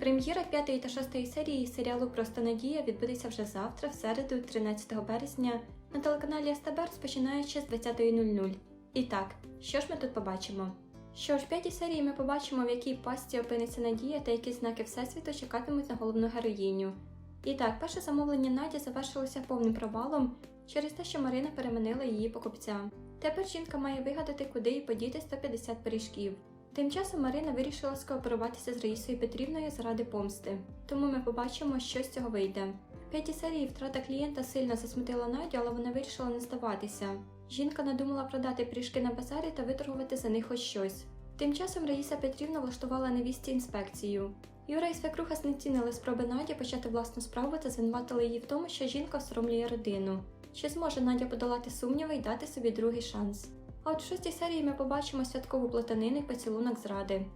Прем'єра п'ятої та шостої серії серіалу Просто Надія відбудеться вже завтра, в середу, 13 березня, на телеканалі СТБ розпочинаючи з 20.00. І так, що ж ми тут побачимо? Що ж, в п'ятій серії ми побачимо, в якій пастці опиниться Надія та які знаки Всесвіту чекатимуть на головну героїню. І так, перше замовлення Наді завершилося повним провалом через те, що Марина переманила її покупця. Тепер жінка має вигадати, куди їй подіти 150 пиріжків. Тим часом Марина вирішила скооперуватися з Раїсою Петрівною заради помсти, тому ми побачимо, що з цього вийде. В п'ятій серії втрата клієнта сильно засмутила Надю, але вона вирішила не здаватися. Жінка надумала продати пиріжки на базарі та виторгувати за них хоч щось. Тим часом Раїса Петрівна влаштувала невісті інспекцію. Юра і свекруха знецінили спроби Наді почати власну справу та звинуватили її в тому, що жінка осоромлює родину. Чи зможе Надя подолати сумніви і дати собі другий шанс? А от в шостій серії ми побачимо святкову платанину і поцілунок зради.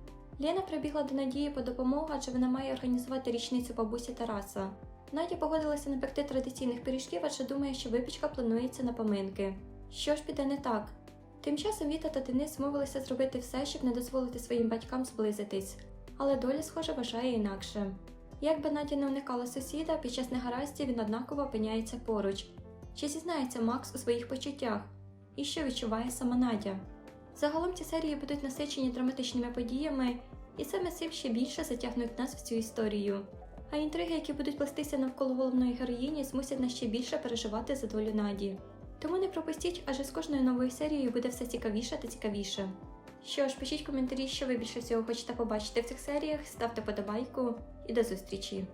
Лена прибігла до Надії по допомогу, адже вона має організувати річницю бабусі Тараса. Надя погодилася напекти традиційних пиріжків, адже думає, що випічка планується на поминки. Що ж піде не так? Тим часом Віта та Денис змовилися зробити все, щоб не дозволити своїм батькам зблизитись, але доля, схоже, вважає інакше. Як би Надя не уникала сусіда, під час негараздів він однаково опиняється поруч. Чи зізнається Макс у своїх почуттях? І що відчуває сама Надя? Загалом ці серії будуть насичені драматичними подіями, і саме цим ще більше затягнуть нас в цю історію. А інтриги, які будуть плестися навколо головної героїні, змусять нас ще більше переживати за долю Наді. Тому не пропустіть, адже з кожною новою серією буде все цікавіше та цікавіше. Що ж, пишіть коментарі, що ви більше всього хочете побачити в цих серіях, ставте подобайку і до зустрічі!